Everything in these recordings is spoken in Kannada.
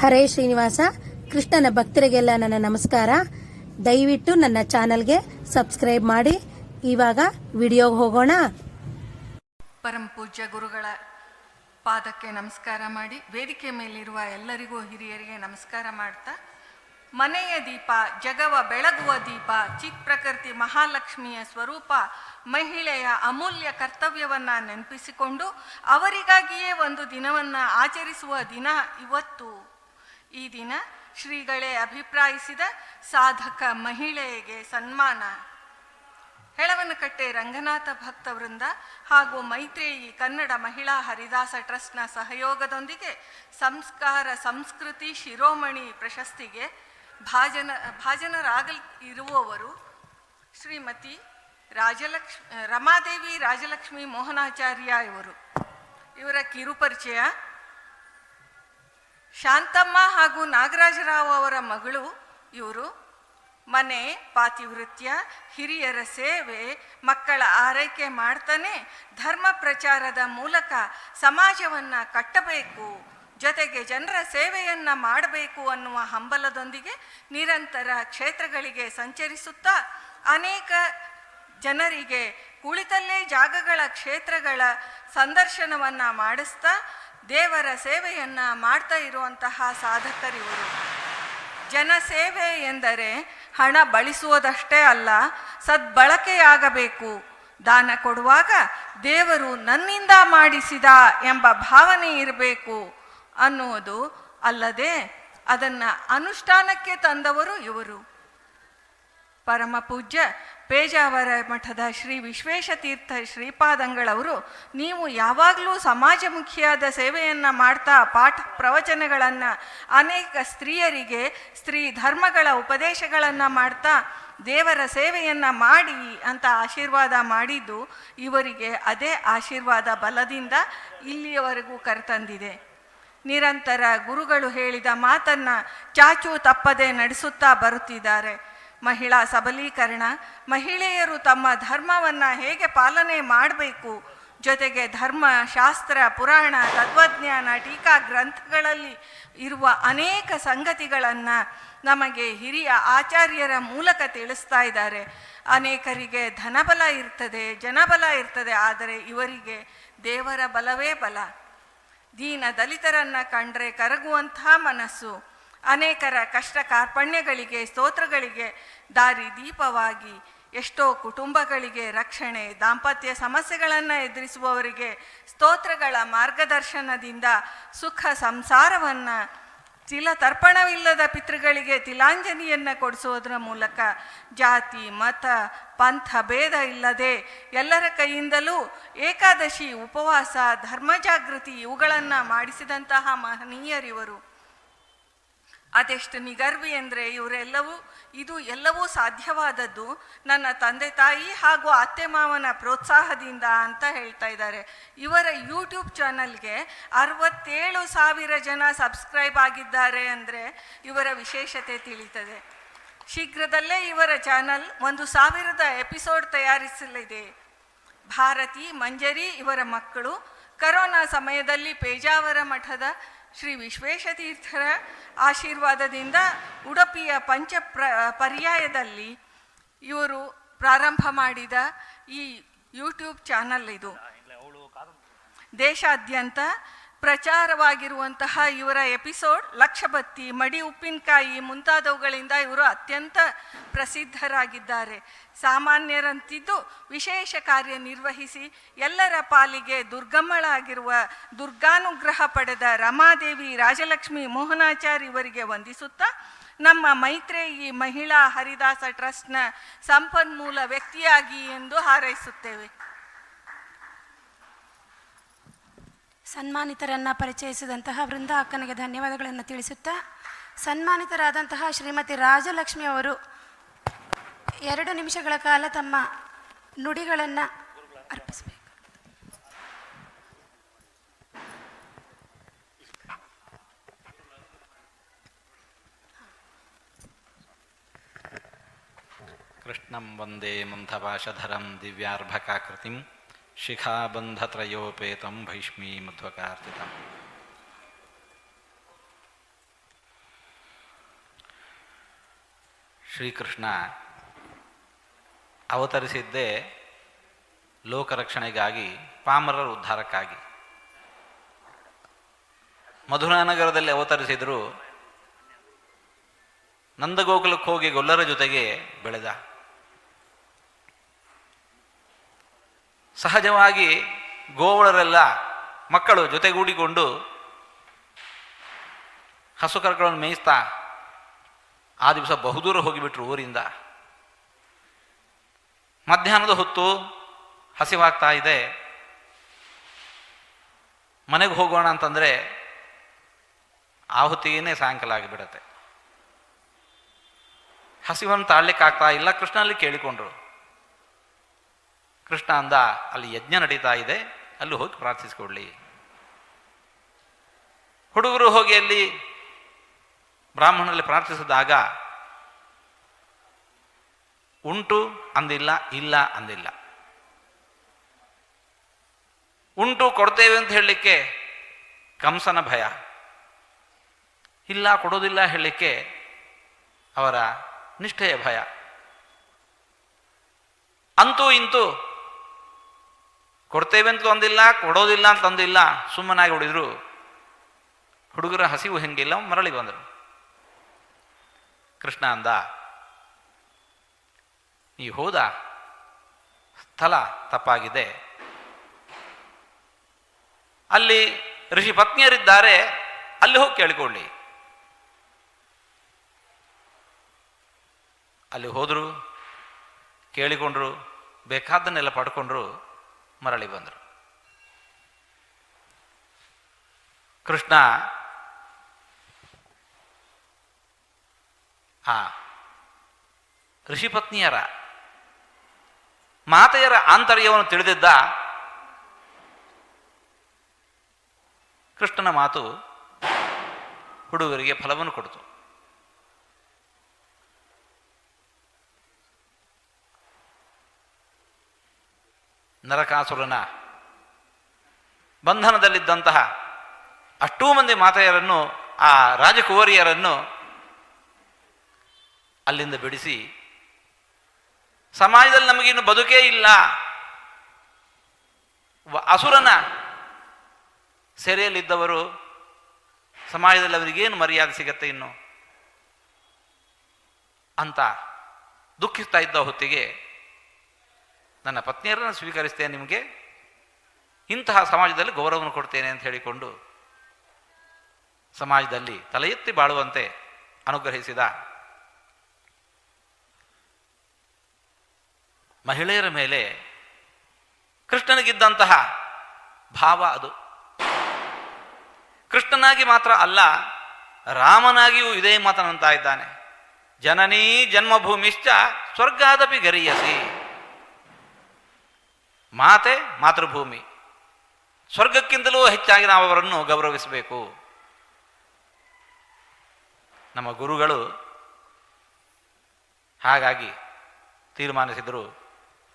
ಹರೇ ಶ್ರೀನಿವಾಸ, ಕೃಷ್ಣನ ಭಕ್ತರಿಗೆಲ್ಲ ನನ್ನ ನಮಸ್ಕಾರ. ದಯವಿಟ್ಟು ನನ್ನ ಚಾನಲ್ಗೆ ಸಬ್ಸ್ಕ್ರೈಬ್ ಮಾಡಿ. ಇವಾಗ ವಿಡಿಯೋಗೆ ಹೋಗೋಣ. ಪರಮ ಪೂಜ್ಯ ಗುರುಗಳ ಪಾದಕ್ಕೆ ನಮಸ್ಕಾರ ಮಾಡಿ, ವೇದಿಕೆ ಮೇಲಿರುವ ಎಲ್ಲರಿಗೂ ಹಿರಿಯರಿಗೆ ನಮಸ್ಕಾರ ಮಾಡ್ತಾ, ಮನೆಯ ದೀಪ, ಜಗವ ಬೆಳಗುವ ದೀಪ ಚಿತ್ ಪ್ರಕೃತಿ ಮಹಾಲಕ್ಷ್ಮಿಯ ಸ್ವರೂಪ, ಮಹಿಳೆಯ ಅಮೂಲ್ಯ ಕರ್ತವ್ಯವನ್ನು ನೆನಪಿಸಿಕೊಂಡು, ಅವರಿಗಾಗಿಯೇ ಒಂದು ದಿನವನ್ನು ಆಚರಿಸುವ ದಿನ ಇವತ್ತು. ಈ ದಿನ ಶ್ರೀಗಳೇ ಅಭಿಪ್ರಾಯಿಸಿದ ಸಾಧಕ ಮಹಿಳೆಗೆ ಸನ್ಮಾನ. ಹೆಳವನಕಟ್ಟೆ ರಂಗನಾಥ ಭಕ್ತ ವೃಂದ ಹಾಗೂ ಮೈತ್ರೇಯಿ ಕನ್ನಡ ಮಹಿಳಾ ಹರಿದಾಸ ಟ್ರಸ್ಟ್ನ ಸಹಯೋಗದೊಂದಿಗೆ ಸಂಸ್ಕಾರ ಸಂಸ್ಕೃತಿ ಶಿರೋಮಣಿ ಪ್ರಶಸ್ತಿಗೆ ಭಾಜನ, ಭಾಜನರಾಗಲ್ ಇರುವವರು ಶ್ರೀಮತಿ ರಾಜಲಕ್ಷ್ಮಿ ರಮಾದೇವಿ ರಾಜಲಕ್ಷ್ಮಿ ಮೋಹನಾಚಾರ್ಯ ಇವರು. ಇವರ ಕಿರುಪರಿಚಯ ಶಾಂತಮ್ಮ ಹಾಗೂ ನಾಗರಾಜರಾವ್ ಅವರ ಮಗಳು ಇವರು. ಮನೆ, ಪಾತಿವೃತ್ಯ, ಹಿರಿಯರ ಸೇವೆ, ಮಕ್ಕಳ ಆರೈಕೆ ಮಾಡ್ತಾನೆ. ಧರ್ಮ ಪ್ರಚಾರದ ಮೂಲಕ ಸಮಾಜವನ್ನ ಕಟ್ಟಬೇಕು. ಜೊತೆಗೆ ಜನರ ಸೇವೆಯನ್ನ ಮಾಡಬೇಕು ಅನ್ನುವ ಹಂಬಲದೊಂದಿಗೆ ನಿರಂತರ ಕ್ಷೇತ್ರಗಳಿಗೆ ಸಂಚರಿಸುತ್ತಾ ಅನೇಕ ಜನರಿಗೆ ಕುಳಿತಲ್ಲೇ ಜಾಗಗಳ ಕ್ಷೇತ್ರಗಳ ಸಂದರ್ಶನವನ್ನ ಮಾಡಿಸ್ತಾ ದೇವರ ಸೇವೆಯನ್ನು ಮಾಡ್ತಾ ಇರುವಂತಹ ಸಾಧಕರಿವರು. ಜನಸೇವೆ ಎಂದರೆ ಹಣ ಬಳಸುವುದಷ್ಟೇ ಅಲ್ಲ, ಸದ್ಬಳಕೆಯಾಗಬೇಕು. ದಾನ ಕೊಡುವಾಗ ದೇವರು ನನ್ನಿಂದ ಮಾಡಿಸಿದ ಎಂಬ ಭಾವನೆ ಇರಬೇಕು ಅನ್ನುವುದು ಅಲ್ಲದೆ ಅದನ್ನು ಅನುಷ್ಠಾನಕ್ಕೆ ತಂದವರು ಇವರು. ಪರಮ ಪೂಜ್ಯ ಪೇಜಾವರ ಮಠದ ಶ್ರೀ ವಿಶ್ವೇಶತೀರ್ಥ ಶ್ರೀಪಾದಂಗಳವರು, ನೀವು ಯಾವಾಗಲೂ ಸಮಾಜಮುಖಿಯಾದ ಸೇವೆಯನ್ನು ಮಾಡ್ತಾ ಪಾಠ ಪ್ರವಚನಗಳನ್ನು ಅನೇಕ ಸ್ತ್ರೀಯರಿಗೆ, ಸ್ತ್ರೀ ಧರ್ಮಗಳ ಉಪದೇಶಗಳನ್ನು ಮಾಡ್ತಾ ದೇವರ ಸೇವೆಯನ್ನು ಮಾಡಿ ಅಂತ ಆಶೀರ್ವಾದ ಮಾಡಿದ್ದು ಇವರಿಗೆ ಅದೇ ಆಶೀರ್ವಾದ ಬಲದಿಂದ ಇಲ್ಲಿಯವರೆಗೂ ಕರೆತಂದಿದೆ. ನಿರಂತರ ಗುರುಗಳು ಹೇಳಿದ ಮಾತನ್ನು ಚಾಚು ತಪ್ಪದೆ ನಡೆಸುತ್ತಾ ಬರುತ್ತಿದ್ದಾರೆ. ಮಹಿಳಾ ಸಬಲೀಕರಣ, ಮಹಿಳೆಯರು ತಮ್ಮ ಧರ್ಮವನ್ನ ಹೇಗೆ ಪಾಲನೆ ಮಾಡಬೇಕು? ಜೊತೆಗೆ ಧರ್ಮ, ಶಾಸ್ತ್ರ, ಪುರಾಣ, ತತ್ವಜ್ಞಾನ, ಟೀಕಾ ಗ್ರಂಥಗಳಲ್ಲಿ ಇರುವ ಅನೇಕ ಸಂಗತಿಗಳನ್ನು ನಮಗೆ ಹಿರಿಯ ಆಚಾರ್ಯರ ಮೂಲಕ ತಿಳಿಸ್ತಾ ಇದ್ದಾರೆ. ಅನೇಕರಿಗೆ ಧನಬಲ ಇರ್ತದೆ, ಜನಬಲ ಇರ್ತದೆ, ಆದರೆ ಇವರಿಗೆ ದೇವರ ಬಲವೇ ಬಲ. ದೀನ ದಲಿತರನ್ನು ಕಂಡ್ರೆ ಕರಗುವಂಥ ಮನಸ್ಸು. ಅನೇಕರ ಕಷ್ಟ ಕಾರ್ಪಣ್ಯಗಳಿಗೆ, ಸ್ತೋತ್ರಗಳಿಗೆ, ದಾರಿ ದೀಪವಾಗಿ, ಎಷ್ಟೋ ಕುಟುಂಬಗಳಿಗೆ ರಕ್ಷಣೆ, ದಾಂಪತ್ಯ ಸಮಸ್ಯೆಗಳನ್ನು ಎದುರಿಸುವವರಿಗೆ ಸ್ತೋತ್ರಗಳ ಮಾರ್ಗದರ್ಶನದಿಂದ ಸುಖ ಸಂಸಾರವನ್ನು ತಿಲ ತರ್ಪಣವಿಲ್ಲದ ಪಿತೃಗಳಿಗೆ ತಿಲಾಂಜನಿಯನ್ನು ಕೊಡಿಸೋದ್ರ ಮೂಲಕ ಜಾತಿ, ಮತ, ಪಂಥ ಭೇದ ಇಲ್ಲದೆ ಎಲ್ಲರ ಕೈಯಿಂದಲೂ ಏಕಾದಶಿ, ಉಪವಾಸ, ಧರ್ಮ ಜಾಗೃತಿ ಇವುಗಳನ್ನು ಮಾಡಿಸಿದಂತಹ ಮಹನೀಯರಿವರು. ಅದೆಷ್ಟು ನಿಗರ್ವಿ ಅಂದರೆ ಇವರೆಲ್ಲವೂ, ಇದು ಎಲ್ಲವೂ ಸಾಧ್ಯವಾದದ್ದು ನನ್ನ ತಂದೆ ತಾಯಿ ಹಾಗೂ ಅತ್ತೆ ಮಾವನ ಪ್ರೋತ್ಸಾಹದಿಂದ ಅಂತ ಹೇಳ್ತಾ ಇದ್ದಾರೆ. ಇವರ ಯೂಟ್ಯೂಬ್ ಚಾನಲ್ಗೆ ಅರವತ್ತೇಳು ಸಾವಿರ ಜನ ಸಬ್ಸ್ಕ್ರೈಬ್ ಆಗಿದ್ದಾರೆ ಅಂದರೆ ಇವರ ವಿಶೇಷತೆ ತಿಳಿತದೆ. ಶೀಘ್ರದಲ್ಲೇ ಇವರ ಚಾನಲ್ ಒಂದು ಸಾವಿರದ ಎಪಿಸೋಡ್ ತಯಾರಿಸಲಿದೆ. ಭಾರತಿ, ಮಂಜರಿ ಇವರ ಮಕ್ಕಳು, ಕರೋನಾ ಸಮಯದಲ್ಲಿ ಪೇಜಾವರ ಮಠದ ಶ್ರೀ ವಿಶ್ವೇಶತೀರ್ಥರ ಆಶೀರ್ವಾದದಿಂದ ಉಡುಪಿಯ ಪಂಚ ಪ್ರ ಪರ್ಯಾಯದಲ್ಲಿ ಇವರು ಪ್ರಾರಂಭ ಮಾಡಿದ ಈ ಯೂಟ್ಯೂಬ್ ಚಾನಲ್ ಇದು. ದೇಶಾದ್ಯಂತ ಪ್ರಚಾರವಾಗಿರುವಂತಹ ಇವರ ಎಪಿಸೋಡ್, ಲಕ್ಷಬತ್ತಿ, ಮಡಿ ಉಪ್ಪಿನಕಾಯಿ ಮುಂತಾದವುಗಳಿಂದ ಇವರು ಅತ್ಯಂತ ಪ್ರಸಿದ್ಧರಾಗಿದ್ದಾರೆ. ಸಾಮಾನ್ಯರಂತಿದ್ದು ವಿಶೇಷ ಕಾರ್ಯ ನಿರ್ವಹಿಸಿ ಎಲ್ಲರ ಪಾಲಿಗೆ ದುರ್ಗಮ್ಮಳಾಗಿರುವ ದುರ್ಗಾನುಗ್ರಹ ಪಡೆದ ರಮಾದೇವಿ ರಾಜಲಕ್ಷ್ಮಿ ಮೋಹನಾಚಾರ್ ಇವರಿಗೆ ವಂದಿಸುತ್ತಾ, ನಮ್ಮ ಮೈತ್ರೇಯಿ ಮಹಿಳಾ ಹರಿದಾಸ ಟ್ರಸ್ಟ್ನ ಸಂಪನ್ಮೂಲ ವ್ಯಕ್ತಿಯಾಗಿ ಎಂದು ಹಾರೈಸುತ್ತೇವೆ. ಸನ್ಮಾನಿತರನ್ನು ಪರಿಚಯಿಸಿದಂತಹ ವೃಂದ ಅಕ್ಕನಿಗೆ ಧನ್ಯವಾದಗಳನ್ನು ತಿಳಿಸುತ್ತಾ, ಸನ್ಮಾನಿತರಾದಂತಹ ಶ್ರೀಮತಿ ರಾಜಲಕ್ಷ್ಮಿ ಅವರು ಎರಡು ನಿಮಿಷಗಳ ಕಾಲ ತಮ್ಮ ನುಡಿಗಳನ್ನು ಅರ್ಪಿಸಬೇಕು. ಕೃಷ್ಣಂ ವಂದೇ ಮಂಥಭಾಷಧರಂ ದಿವ್ಯಾರ್ಭಕಾಕೃತಿಂ. ಶಿಖಾಬಂಧತ್ರಯೋಪೇತಂ ಭೈಷ್ಮೀ ಮಧ್ವಕಾರ್ತಿತ. ಶ್ರೀಕೃಷ್ಣ ಅವತರಿಸಿದ್ದೇ ಲೋಕರಕ್ಷಣೆಗಾಗಿ ಪಾಮರರ ಉದ್ಧಾರಕ್ಕಾಗಿ. ಮಧುರಾನಗರದಲ್ಲಿ ಅವತರಿಸಿದರೂ ನಂದಗೋಕುಲಕ್ಕೆ ಹೋಗಿ ಗೊಲ್ಲರ ಜೊತೆಗೆ ಬೆಳೆದ. ಸಹಜವಾಗಿ ಗೋವಳರೆಲ್ಲ ಮಕ್ಕಳು ಜೊತೆಗೂಡಿಕೊಂಡು ಹಸು ಕರ್ಗಳನ್ನು ಮೇಯಿಸ್ತಾ ಆ ದಿವಸ ಬಹುದೂರ ಹೋಗಿಬಿಟ್ರು ಊರಿಂದ. ಮಧ್ಯಾಹ್ನದ ಹೊತ್ತು ಹಸಿವಾಗ್ತಾ ಇದೆ. ಮನೆಗೆ ಹೋಗೋಣ ಅಂತಂದರೆ ಆ ಹೊತ್ತಿಗೇನೆ ಸಾಯಂಕಾಲ ಆಗಿಬಿಡತ್ತೆ. ಹಸಿವನ್ನು ತಾಳ್ಲಿಕ್ಕಾಗ್ತಾ ಇಲ್ಲ ಕೃಷ್ಣಲ್ಲಿ ಕೇಳಿಕೊಂಡ್ರು. ಕೃಷ್ಣ ಅಂದ, ಅಲ್ಲಿ ಯಜ್ಞ ನಡೀತಾ ಇದೆ, ಅಲ್ಲಿ ಹೋಗಿ ಪ್ರಾರ್ಥಿಸ್ಕೊಳ್ಳಿ. ಹುಡುಗರು ಹೋಗಿ ಅಲ್ಲಿ ಬ್ರಾಹ್ಮಣರಲ್ಲಿ ಪ್ರಾರ್ಥಿಸಿದಾಗ, ಉಂಟು ಅಂದಿಲ್ಲ, ಇಲ್ಲ ಅಂದಿಲ್ಲ. ಉಂಟು ಕೊಡ್ತೇವೆ ಅಂತ ಹೇಳಲಿಕ್ಕೆ ಕಂಸನ ಭಯ. ಇಲ್ಲ ಕೊಡೋದಿಲ್ಲ ಹೇಳಲಿಕ್ಕೆ ಅವರ ನಿಷ್ಠೆಯ ಭಯ. ಅಂತೂ ಇಂತೂ ಕೊಡ್ತೇವೆ ಅಂತ ಅಂದಿಲ್ಲ ಕೊಡೋದಿಲ್ಲ ಅಂತ ಅಂದಿಲ್ಲ ಸುಮ್ಮನಾಗಿ ಹೊಡಿದ್ರು. ಹುಡುಗರ ಹಸಿವು ಹೆಂಗಿಲ್ಲ, ಮರಳಿ ಬಂದರು. ಕೃಷ್ಣ ಅಂದ ಈ ಹೋದ, ಸ್ಥಳ ತಪ್ಪಾಗಿದೆ. ಅಲ್ಲಿ ಋಷಿ ಪತ್ನಿಯರಿದ್ದಾರೆ, ಅಲ್ಲಿ ಹೋಗಿ ಕೇಳಿಕೊಳ್ಳಿ. ಅಲ್ಲಿ ಹೋದರು, ಕೇಳಿಕೊಂಡ್ರು, ಬೇಕಾದ್ದನ್ನೆಲ್ಲ ಪಡ್ಕೊಂಡ್ರು. ಮರಳಿ ಬಂದರು. ಕೃಷ್ಣ ಆ ಋಷಿಪತ್ನಿಯರ ಮಾತೆಯರ ಆಂತರ್ಯವನ್ನು ತಿಳಿದಿದ್ದ ಕೃಷ್ಣನ ಮಾತು ಹುಡುಗರಿಗೆ ಫಲವನ್ನು ಕೊಡಿತು. ನರಕಾಸುರನ ಬಂಧನದಲ್ಲಿದ್ದಂತಹ ಅಷ್ಟೂ ಮಂದಿ ಮಾತೆಯರನ್ನು, ಆ ರಾಜಕುವರಿಯರನ್ನು ಅಲ್ಲಿಂದ ಬಿಡಿಸಿ, ಸಮಾಜದಲ್ಲಿ ನಮಗಿನ್ನು ಬದುಕೇ ಇಲ್ಲ. ಅಸುರನ ಸೆರೆಯಲ್ಲಿದ್ದವರು, ಸಮಾಜದಲ್ಲಿ ಅವರಿಗೇನು ಮರ್ಯಾದೆ ಸಿಗತ್ತೆ ಇನ್ನು? ಅಂತ ದುಃಖಿಸ್ತಾ ಇದ್ದ ಹೊತ್ತಿಗೆ ನನ್ನ ಪತ್ನಿಯರನ್ನು ಸ್ವೀಕರಿಸ್ತೇನೆ ನಿಮಗೆ. ಇಂತಹ ಸಮಾಜದಲ್ಲಿ ಗೌರವವನ್ನು ಕೊಡ್ತೇನೆ ಅಂತ ಹೇಳಿಕೊಂಡು ಸಮಾಜದಲ್ಲಿ ತಲೆ ಎತ್ತಿ ಬಾಳುವಂತೆ ಅನುಗ್ರಹಿಸಿದ ಮಹಿಳೆಯರ ಮೇಲೆ ಕೃಷ್ಣನಿಗಿದ್ದಂತಹ ಭಾವ ಅದು. ಕೃಷ್ಣನಾಗಿ ಮಾತ್ರ ಅಲ್ಲ, ರಾಮನಾಗಿಯೂ ಇದೇ ಮಾತನಂತ ಇದ್ದಾನೆ ಜನನೀ ಜನ್ಮಭೂಮಿಶ್ಚ ಸ್ವರ್ಗಾದಪಿ ಗರಿಯಸಿ. ಮಾತೆ ಮಾತೃಭೂಮಿ. ಸ್ವರ್ಗಕ್ಕಿಂತಲೂ ಹೆಚ್ಚಾಗಿ ನಾವು ಅವರನ್ನು ಗೌರವಿಸಬೇಕು. ನಮ್ಮ ಗುರುಗಳು ಹಾಗಾಗಿ ತೀರ್ಮಾನಿಸಿದರು,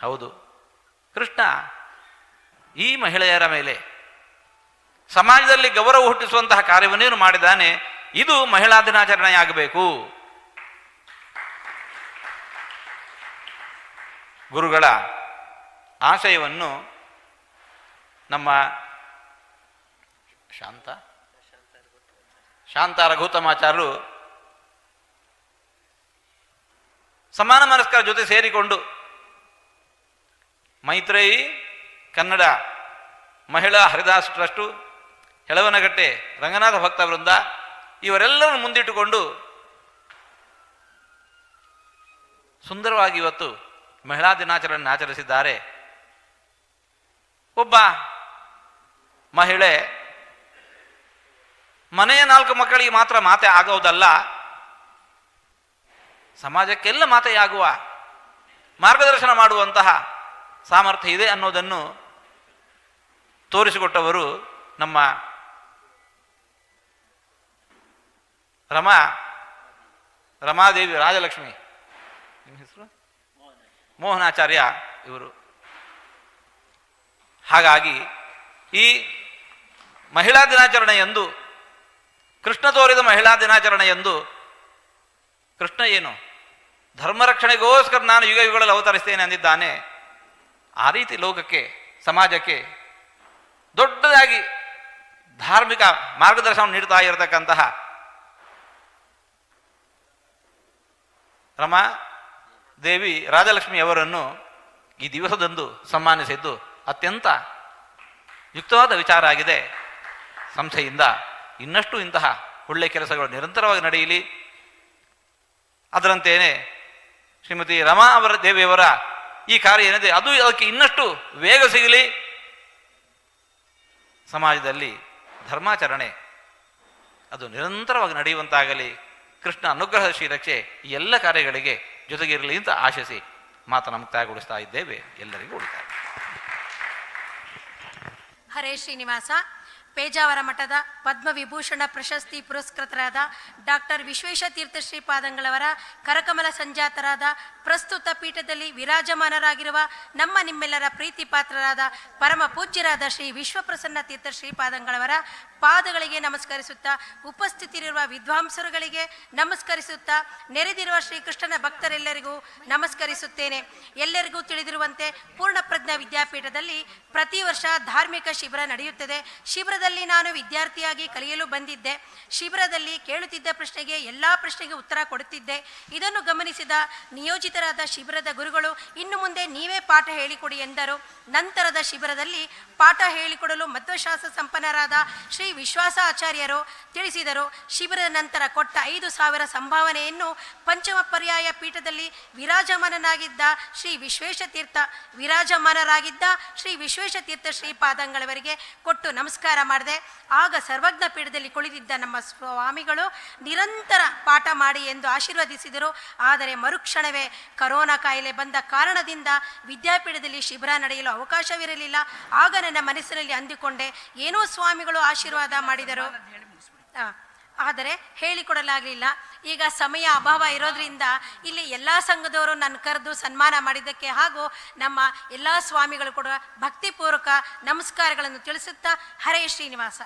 ಹೌದು. ಕೃಷ್ಣ ಈ ಮಹಿಳೆಯರ ಮೇಲೆ ಸಮಾಜದಲ್ಲಿ ಗೌರವ ಹುಟ್ಟಿಸುವಂತಹ ಕಾರ್ಯವನ್ನೇನು ಮಾಡಿದ್ದಾನೆ? ಇದು ಮಹಿಳಾ ದಿನಾಚರಣೆಯಾಗಬೇಕು. ಗುರುಗಳ ಆಶಯವನ್ನು ನಮ್ಮ ಶಾಂತ? ಶಾಂತ ರಘುತಮಾಚಾರರು ಸಮಾನ ಮನಸ್ಕರ ಜೊತೆ ಸೇರಿಕೊಂಡು ಮೈತ್ರೇಯಿ, ಕನ್ನಡ, ಮಹಿಳಾ, ಹರಿದಾಸ್ ಟ್ರಸ್ಟು ಹೆಳವನಗಟ್ಟೆ ರಂಗನಾಥ ಭಕ್ತ ವೃಂದ ಇವರೆಲ್ಲರನ್ನು ಮುಂದಿಟ್ಟುಕೊಂಡು ಸುಂದರವಾಗಿ ಇವತ್ತು ಮಹಿಳಾ ದಿನಾಚರಣೆ ಆಚರಿಸಿದ್ದಾರೆ. ಒಬ್ಬ ಮಹಿಳೆ ಮನೆಯ ನಾಲ್ಕು ಮಕ್ಕಳಿಗೆ ಮಾತ್ರ ಮಾತೆ ಆಗೋದಲ್ಲ, ಸಮಾಜಕ್ಕೆಲ್ಲ ಮಾತೆಯಾಗುವ ಮಾರ್ಗದರ್ಶನ ಮಾಡುವಂತಹ ಸಾಮರ್ಥ್ಯ ಇದೆ ಅನ್ನೋದನ್ನು ತೋರಿಸಿಕೊಟ್ಟವರು ನಮ್ಮ ರಮಾ, ರಮಾದೇವಿ ರಾಜಲಕ್ಷ್ಮಿ. ನಿಮ್ಮ ಹೆಸರು? ಮೋಹನಾಚಾರ್ಯ ಇವರು. ಹಾಗಾಗಿ ಈ ಮಹಿಳಾ ದಿನಾಚರಣೆ ಎಂದು, ಕೃಷ್ಣ ತೋರಿದ ಮಹಿಳಾ ದಿನಾಚರಣೆ ಎಂದು, ಕೃಷ್ಣ ಏನು ಧರ್ಮರಕ್ಷಣೆಗೋಸ್ಕರ ನಾನು ಯುಗ ಯುಗಗಳಲ್ಲಿ ಅವತರಿಸ್ತೇನೆ ಅಂದಿದ್ದಾನೆ. ಆ ರೀತಿ ಲೋಕಕ್ಕೆ, ಸಮಾಜಕ್ಕೆ ದೊಡ್ಡದಾಗಿ ಧಾರ್ಮಿಕ ಮಾರ್ಗದರ್ಶನ ನೀಡ್ತಾ ಇರತಕ್ಕಂತಹ ರಮಾ ದೇವಿ ರಾಜಲಕ್ಷ್ಮಿ ಅವರನ್ನು ಈ ದಿವಸದಂದು ಸನ್ಮಾನಿಸಿದ್ದು ಅತ್ಯಂತ ಯುಕ್ತವಾದ ವಿಚಾರ ಆಗಿದೆ. ಸಂಸ್ಥೆಯಿಂದ ಇನ್ನಷ್ಟು ಇಂತಹ ಒಳ್ಳೆಯ ಕೆಲಸಗಳು ನಿರಂತರವಾಗಿ ನಡೆಯಲಿ. ಅದರಂತೆಯೇ ಶ್ರೀಮತಿ ರಮಾ ಅವರ ದೇವಿಯವರ ಈ ಕಾರ್ಯ ಏನಿದೆ, ಅದು ಅದಕ್ಕೆ ಇನ್ನಷ್ಟು ವೇಗ ಸಿಗಲಿ. ಸಮಾಜದಲ್ಲಿ ಧರ್ಮಾಚರಣೆ, ಅದು ನಿರಂತರವಾಗಿ ನಡೆಯುವಂತಾಗಲಿ. ಕೃಷ್ಣ ಅನುಗ್ರಹ ಶ್ರೀರಕ್ಷೆ ಈ ಎಲ್ಲ ಕಾರ್ಯಗಳಿಗೆ ಜೊತೆಗಿರಲಿ ಅಂತ ಆಶಿಸಿ ಮಾತನ್ನು ಮುಕ್ತಾಯಗೊಳಿಸ್ತಾ ಇದ್ದೇವೆ. ಎಲ್ಲರಿಗೂ ಉಳಿತಾರೆ ಹರೇ ಶ್ರೀನಿವಾಸ ಪೇಜಾವರ ಮಠದ ಪದ್ಮವಿಭೂಷಣ ಪ್ರಶಸ್ತಿ ಪುರಸ್ಕೃತರಾದ ಡಾಕ್ಟರ್ ವಿಶ್ವೇಶ ತೀರ್ಥ ಶ್ರೀಪಾದಂಗಳವರ ಕರಕಮಲ ಸಂಜಾತರಾದ ಪ್ರಸ್ತುತ ಪೀಠದಲ್ಲಿ ವಿರಾಜಮಾನರಾಗಿರುವ ನಮ್ಮ ನಿಮ್ಮೆಲ್ಲರ ಪ್ರೀತಿ ಪಾತ್ರರಾದ ಪರಮ ಪೂಜ್ಯರಾದ ಶ್ರೀ ವಿಶ್ವಪ್ರಸನ್ನ ತೀರ್ಥ ಶ್ರೀಪಾದಂಗಳವರ ಪಾದಗಳಿಗೆ ನಮಸ್ಕರಿಸುತ್ತಾ ಉಪಸ್ಥಿತಿರುವ ವಿದ್ವಾಂಸರುಗಳಿಗೆ ನಮಸ್ಕರಿಸುತ್ತಾ ನೆರೆದಿರುವ ಶ್ರೀಕೃಷ್ಣನ ಭಕ್ತರೆಲ್ಲರಿಗೂ ನಮಸ್ಕರಿಸುತ್ತೇನೆ. ಎಲ್ಲರಿಗೂ ತಿಳಿದಿರುವಂತೆ ಪೂರ್ಣಪ್ರಜ್ಞಾ ವಿದ್ಯಾಪೀಠದಲ್ಲಿ ಪ್ರತಿ ವರ್ಷ ಧಾರ್ಮಿಕ ಶಿಬಿರ ನಡೆಯುತ್ತದೆ. ಶಿಬಿರದಲ್ಲಿ ನಾನು ವಿದ್ಯಾರ್ಥಿಯಾಗಿ ಕಲಿಯಲು ಬಂದಿದ್ದೆ. ಶಿಬಿರದಲ್ಲಿ ಕೇಳುತ್ತಿದ್ದ ಪ್ರಶ್ನೆಗೆ ಎಲ್ಲ ಪ್ರಶ್ನೆಗೆ ಉತ್ತರ ಕೊಡುತ್ತಿದ್ದೆ. ಇದನ್ನು ಗಮನಿಸಿದ ನಿಯೋಜಿತರಾದ ಶಿಬಿರದ ಗುರುಗಳು, ಇನ್ನು ಮುಂದೆ ನೀವೇ ಪಾಠ ಹೇಳಿಕೊಡಿ ಎಂದರು. ನಂತರದ ಶಿಬಿರದಲ್ಲಿ ಪಾಠ ಹೇಳಿಕೊಡಲು ಮಧ್ವಶಾಸ್ತ್ರ ಸಂಪನ್ನರಾದ ಶ್ರೀ ವಿಶ್ವಾಸ ಆಚಾರ್ಯರು ತಿಳಿಸಿದರು. ಶಿಬಿರದ ನಂತರ ಕೊಟ್ಟ ಐದು ಸಾವಿರ ಸಂಭಾವನೆಯನ್ನು ಪಂಚಮ ಪರ್ಯಾಯ ಪೀಠದಲ್ಲಿ ವಿರಾಜಮಾನನಾಗಿದ್ದ ಶ್ರೀ ವಿಶ್ವೇಶತೀರ್ಥ ವಿರಾಜಮಾನರಾಗಿದ್ದ ಶ್ರೀ ವಿಶ್ವೇಶತೀರ್ಥ ಶ್ರೀಪಾದಂಗಳವರಿಗೆ ಕೊಟ್ಟು ನಮಸ್ಕಾರ ಮಾಡಿದೆ. ಆಗ ಸರ್ವಜ್ಞ ಪೀಠದಲ್ಲಿ ಕುಳಿತಿದ್ದ ನಮ್ಮ ಸ್ವಾಮಿಗಳು ನಿರಂತರ ಪಾಠ ಮಾಡಿ ಎಂದು ಆಶೀರ್ವದಿಸಿದರು. ಆದರೆ ಮರುಕ್ಷಣವೇ ಕರೋನಾ ಕಾಯಿಲೆ ಬಂದ ಕಾರಣದಿಂದ ವಿದ್ಯಾಪೀಠದಲ್ಲಿ ಶಿಬಿರ ನಡೆಯಲು ಅವಕಾಶವಿರಲಿಲ್ಲ. ಆಗ ನನ್ನ ಮನಸ್ಸಿನಲ್ಲಿ ಅಂದುಕೊಂಡೆ, ಏನೋ ಸ್ವಾಮಿಗಳು ಆಶೀರ್ವಾದ ಮಾಡಿದರು. ಆದರೆ ಹೇಳಿಕೊಡಲಾಗಲಿಲ್ಲ. ಈಗ ಸಮಯ ಅಭಾವ ಇರೋದ್ರಿಂದ ಇಲ್ಲಿ ಎಲ್ಲ ಸಂಘದವರು ನನ್ನ ಕರೆದು ಸನ್ಮಾನ ಮಾಡಿದ್ದಕ್ಕೆ ಹಾಗೂ ನಮ್ಮ ಎಲ್ಲ ಸ್ವಾಮಿಗಳು ಕೂಡ ಭಕ್ತಿಪೂರ್ವಕ ನಮಸ್ಕಾರಗಳನ್ನು ತಿಳಿಸುತ್ತಾ ಹರೇ ಶ್ರೀನಿವಾಸ.